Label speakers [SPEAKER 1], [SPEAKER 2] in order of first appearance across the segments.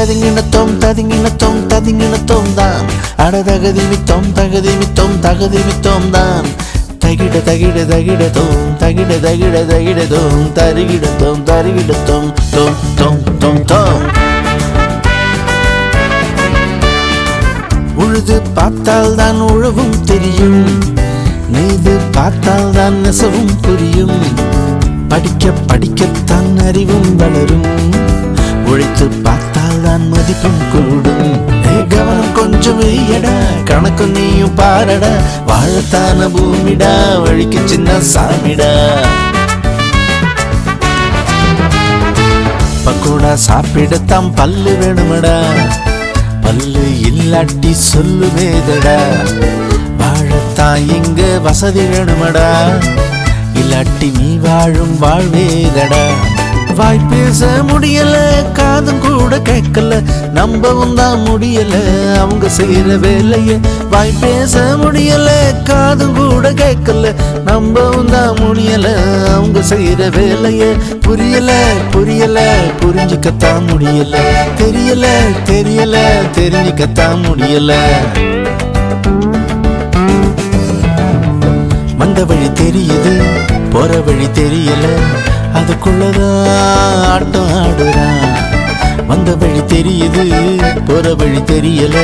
[SPEAKER 1] ததிங்கினத்தோம் ததிங்கினத்தோம் ததிங்கினத்தோம் தான் அட தகதி மித்தோம் தகதி மித்தோம் தகதி வித்தோம் தான். தகிட தகிட தகிட தோம் தகிட தகிட தகிட தோம் தருகிட தோம் தருகிட தோம் தோம் தோம் தோம் தோம். உழுது பார்த்தால் தான் உழவும் தெரியும். நீது பார்த்தால் தான் நெசவும் புரியும். படிக்க படிக்கத்தான் அறிவும் வளரும். உழைத்து பார்த்து தான் மதிப்பும் கூடும். கவனம் கொஞ்சம் வெய்யடா. கணக்கு நீயும் பாரடா. வாழத்தான பூமிடா. வழிக்கு சின்ன சாமிடா. பக்கோடா சாப்பிடத்தான் பல்லு வேணுமடா. பல்லு இல்லாட்டி சொல்லுவேதடா வாழத்தான் இங்க வசதி வேணுமடா. இல்லாட்டி நீ வாழும் வாழ்வேதடா. வாய் பேச முடியல கூட கேட்கல. நம்பவும் தான் முடியல. அவங்க செய்யற வேலைய வாய் பேச முடியல. காதும் கூட கேட்கல. நம்பவும் தான் முடியல. அவங்க செய்யற வேலைய புரியல புரியல புரிஞ்சுக்கத்தான் முடியல. தெரியல தெரியல தெரிஞ்சுக்கத்தான் முடியல. வந்த வழி தெரியுது போற வழி தெரியல. அதுக்குள்ளதான் ஆட்டம் ஆடுறான். வந்த வழி தெரியுது போற வழி தெரியல.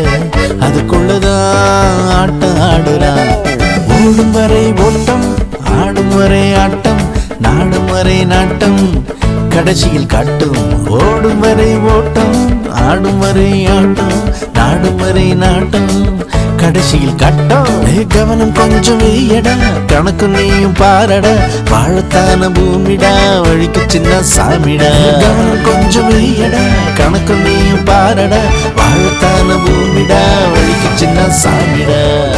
[SPEAKER 1] அதுக்குள்ளதான் ஆட்டம் ஆடுறான் ஓடும் வரை ஓட்டம் ஆடும் வரை ஆட்டம் நாடும் வரை நாட்டம். கடைசியில் காட்டும் ஓடும் வரை ஓட்டம் ஆடும் வரை ஆட்டம் நாடும் வரை நாட்டம். கடைசியில் கட்டம். கவனம் கொஞ்சம் வெய்யடா. கணக்கு நீயும் பாரட. வாழத்தான பூமிடா. வழிக்கு சின்ன சாமிடா. கவனம் கொஞ்சம் வெய்யடா. கணக்கு நீயும் பாரட. வாழத்தான பூமிடா. வழிக்கு சின்ன சாமிடா.